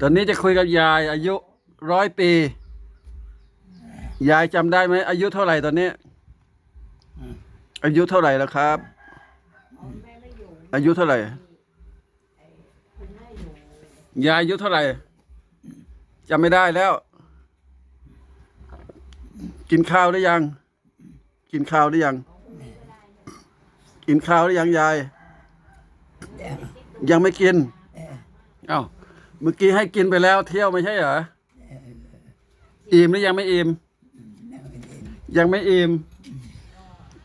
ตอนนี้จะคุยกับยายอายุร้อยปี ยายจำได้ไหมอายุเท่าไหร่ตอนนี้ อายุเท่าไหร่แล้วครับ อายุเท่าไหร่ ยายอายุเท่าไหร่จำไม่ได้แล้ว กินข้าวหรือยัง กินข้าวหรือยัง กินข้าวหรือยังยาย ยังไม่กิน เอ้า เมื่อกี้ให้กินไปแล้วเที่ยวไม่ใช่เหรอ อิ่มหรือยังไม่อิ่ม ยังไม่อิ่ม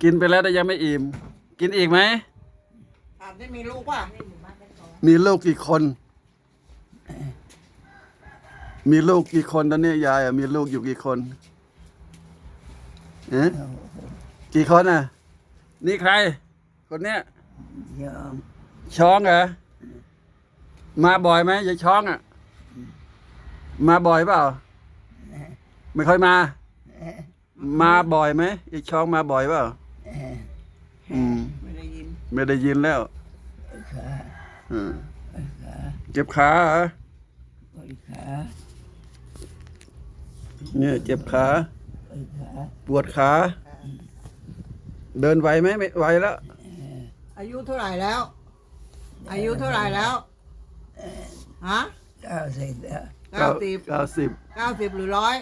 กินไปแล้วแต่ยังไม่อิ่ม กินอีกไหมถามได้มีลูกป่ะ มีลูกกี่คน มีลูกกี่คนตอนนี้ยายอะมีลูกอยู่กี่คนเอ๊ะกี่คนอะ นี่ใคร คนเนี้ยยอมช้องเหรอ มาบ่อยไหมยายช้องอะ มาบ่อยเปล่า ไม่ค่อยมา มาบ่อยไหมยายช้องมาบ่อยเปล่าอืมไม่ได้ยิน ไม่ได้ยินแล้วขาอืมเจ็บขาเหรอปวดขาเนี่ยเจ็บขาปวดขา ปวดขา เดินไหวไหมไม่ไหวแล้ว อายุเท่าไหร่แล้ว อายุเท่าไหร่แล้ว ฮะเก้าสิบแล้วเก้าสิบเก้าสิบเก้าสิบหรือร้อย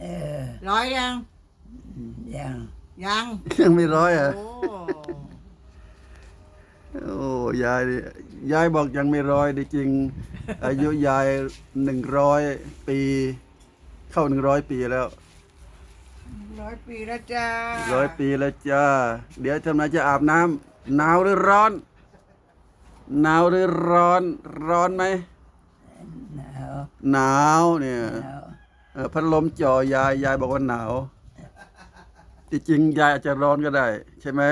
เออร้อยยัง ยังยังยังไม่ร้อยอะ โอ้โอ้ยายนี่ยายบอกยังไม่ร้อยดิจริง อายุยายหนึ่งร้อยปี เข้าหนึ่งร้อยปีแล้วร้อยปีแล้วจ้าร้อยปีแล้วจ้า เดี๋ยวทำไมจะอาบน้ำหนาวหรือร้อน หนาวหรือร้อน ร้อนไหม หนาวหนาวเนี่ยหนาวเอ่อพัดลมจ่อยายยายบอกว่าหนาวที่จริงยายอาจจะร้อนก็ได้ ใช่ไหม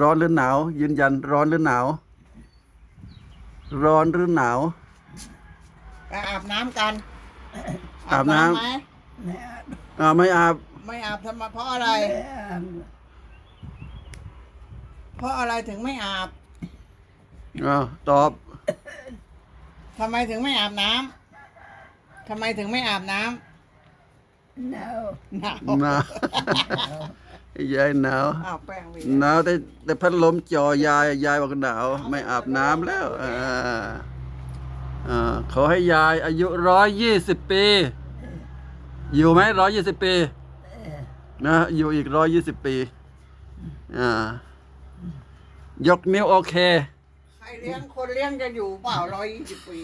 ร้อนหรือหนาว ยืนยันร้อนหรือหนาว ร้อนหรือหนาว ไปอาบน้ำกันอาบน้ำ ไหมไม่อาบ อ่าไม่อาบ ไม่อาบทำไมเพราะอะไร ไม่อาบ เพราะอะไรถึงไม่อาบอ่าตอบ ทำไมถึงไม่อาบน้ำทำไมถึงไม่อาบน้ำหนาวหนาวหนาว ยายหนาว อ้าวแป้งไปหนาวแต่แต่พัดลมจ่อยายยายบอกหนาว ไม่อาบน้ำแล้วอ่าอ่าขอให้ยายอายุร้อยยี่สิบปี อยู่ไหมร้อยยี่สิบปี นะ อยู่อีกร้อยยี่สิบปี อ่า ยกนิ้วโอเค ใครเลี้ยงคนเลี้ยงจะอยู่เปล่าร้อยยี่สิบปี